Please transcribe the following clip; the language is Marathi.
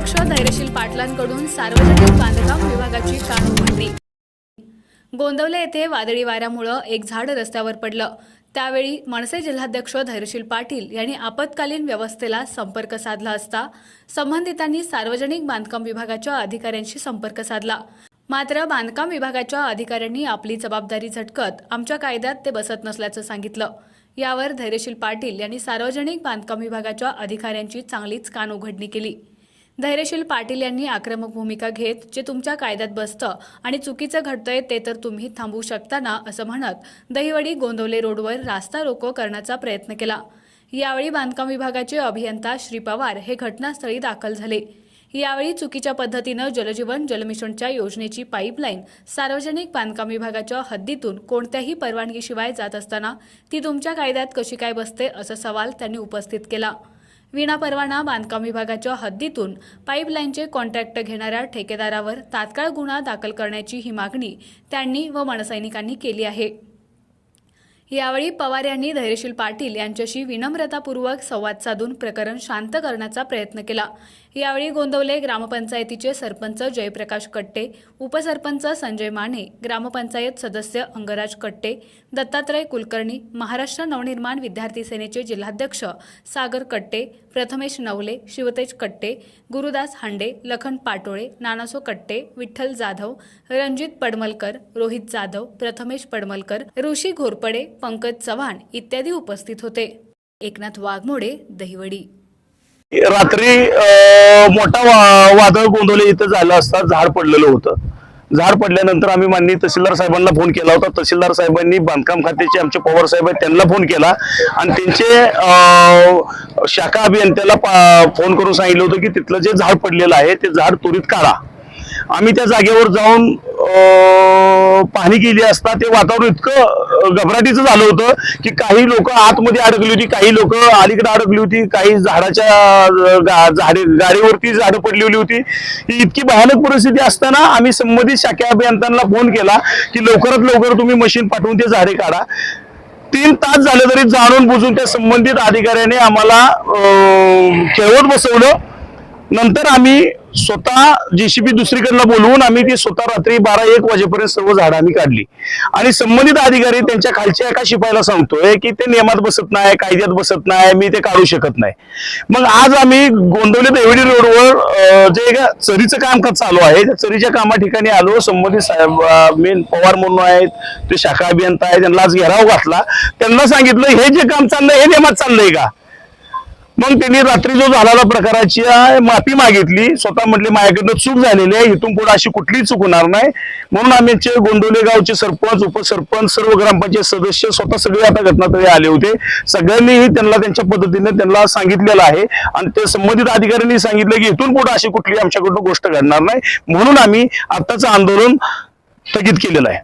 धैर्यशील पाटलांकडून सार्वजनिक बांधकाम विभागाची कान उघडली गोंदवले येथे वादळी वाऱ्यामुळं एक झाड रस्त्यावर पडलं. त्यावेळी मनसे जिल्हाध्यक्ष धैर्यशील पाटील यांनी आपत्कालीन व्यवस्थेला संपर्क साधला असता संबंधितांनी सार्वजनिक बांधकाम विभागाच्या अधिकाऱ्यांशी संपर्क साधला. मात्र बांधकाम विभागाच्या अधिकाऱ्यांनी आपली जबाबदारी झटकत आमच्या कायद्यात ते बसत नसल्याचं सांगितलं. यावर धैर्यशील पाटील यांनी सार्वजनिक बांधकाम विभागाच्या अधिकाऱ्यांची चांगलीच कान उघडणी केली. धैर्यशील पाटील यांनी आक्रमक भूमिका घेत जे तुमच्या कायद्यात बसतं आणि चुकीचं घडतंय ते तर तुम्ही थांबवू शकता ना असं म्हणत दहिवडी गोंदवले रोडवर रास्ता रोको करण्याचा प्रयत्न केला. यावेळी बांधकाम विभागाचे अभियंता श्री पवार हे घटनास्थळी दाखल झाले. यावेळी चुकीच्या पद्धतीनं जलजीवन जलमिशनच्या योजनेची पाईपलाईन सार्वजनिक बांधकाम विभागाच्या हद्दीतून कोणत्याही परवानगीशिवाय जात असताना ती तुमच्या कायद्यात कशी काय बसते असा सवाल त्यांनी उपस्थित केला. विनापरवाना बांधकाम विभागाच्या हद्दीतून पाईपलाईनचे कॉन्ट्रॅक्ट घेणाऱ्या ठेकेदारावर तात्काळ गुन्हा दाखल करण्याची ही मागणी त्यांनी व मनसैनिकांनी केली आहे. यावेळी पवार यांनी धैर्यशील पाटील यांच्याशी विनम्रतापूर्वक संवाद साधून प्रकरण शांत करण्याचा प्रयत्न केला. यावेळी गोंदवले ग्रामपंचायतीचे सरपंच जयप्रकाश कट्टे उपसरपंच संजय माने ग्रामपंचायत सदस्य अंगराज कट्टे दत्तात्रय कुलकर्णी महाराष्ट्र नवनिर्माण विद्यार्थी सेनेचे जिल्हाध्यक्ष सागर कट्टे प्रथमेश नवले शिवतेज कट्टे गुरुदास हांडे लखन पाटोळे नानासो कट्टे विठ्ठल जाधव रणजित पडमलकर रोहित जाधव प्रथमेश पडमलकर ऋषी घोरपडे पंकज चव्हाण इत्यादी उपस्थित होते. एकनाथ वाघमोडे दहिवडी. रात्री मोठा वा- वादळ गोंधळ इथं झालं असता झाड पडलेलं होतं. झाड पडल्यानंतर आम्ही माननीय तहसीलदार साहेबांना फोन केला होता. तहसीलदार साहेबांनी बांधकाम खात्याचे आमचे पवार साहेब आहेत त्यांना फोन केला. आणि त्यांचे शाखा अभियंत्याला पा- फोन करून सांगितलं होतं की तिथलं जे झाड पडलेलं आहे ते झाड त्वरित काढा. आम्ही त्या जागेवर जाऊन पाहणी केली असता ते वातावरण इतकं घबराटीचं झालं होतं की काही लोक आतमध्ये अडकली होती काही लोक अलीकडे अडकली होती काही झाडाच्या गा- झाडे गाडीवरती झाडं पडलेली होती. ही इतकी भयानक परिस्थिती असताना आम्ही संबंधित शाखा अभियंत्यांना फोन केला की लवकरात लवकर तुम्ही मशीन पाठवून ते झाडे काढा. तीन तास झाले तरी जाणून बुजून त्या संबंधित अधिकाऱ्याने आम्हाला खेळवत बसवलं. नंतर आम्ही स्वतः जेसीबी दुसरीकडनं बोलवून आम्ही ती स्वतः रात्री बारा एक वाजेपर्यंत सर्व झाडं आम्ही काढली. आणि संबंधित अधिकारी त्यांच्या खालच्या एका शिपायला सांगतोय की ते नियमात बसत नाही कायद्यात बसत नाही मी ते काढू शकत नाही. मग आज आम्ही गोंदवली देवडी रोडवर जे का चरीचं काम चालू आहे त्या चरीच्या कामा ठिकाणी आलो संबंधित साहेब मेन पवार म्हणून आहेत ते शाखा अभियंता आहे त्यांना आज घेराव घातला. त्यांना सांगितलं हे जे काम चाललंय हे नियमात चाललंय का? मग त्यांनी रात्री जो झालेला प्रकाराची माफी मागितली. स्वतः म्हटले माझ्याकडनं चूक झालेली आहे. इथून पुढे अशी कुठलीच चूक होणार नाही. म्हणून आम्ही आमचे गावचे सरपंच उपसरपंच सर्व ग्रामपंचायत सदस्य स्वतः सगळे आता घटनास्थळी आले होते. सगळ्यांनीही त्यांना त्यांच्या पद्धतीने त्यांना सांगितलेलं आहे. आणि ते संबंधित अधिकाऱ्यांनी सांगितलं की इथून पुढे अशी कुठली आमच्याकडून गोष्ट घडणार नाही. म्हणून आम्ही आताच आंदोलन स्थगित केलेलं आहे.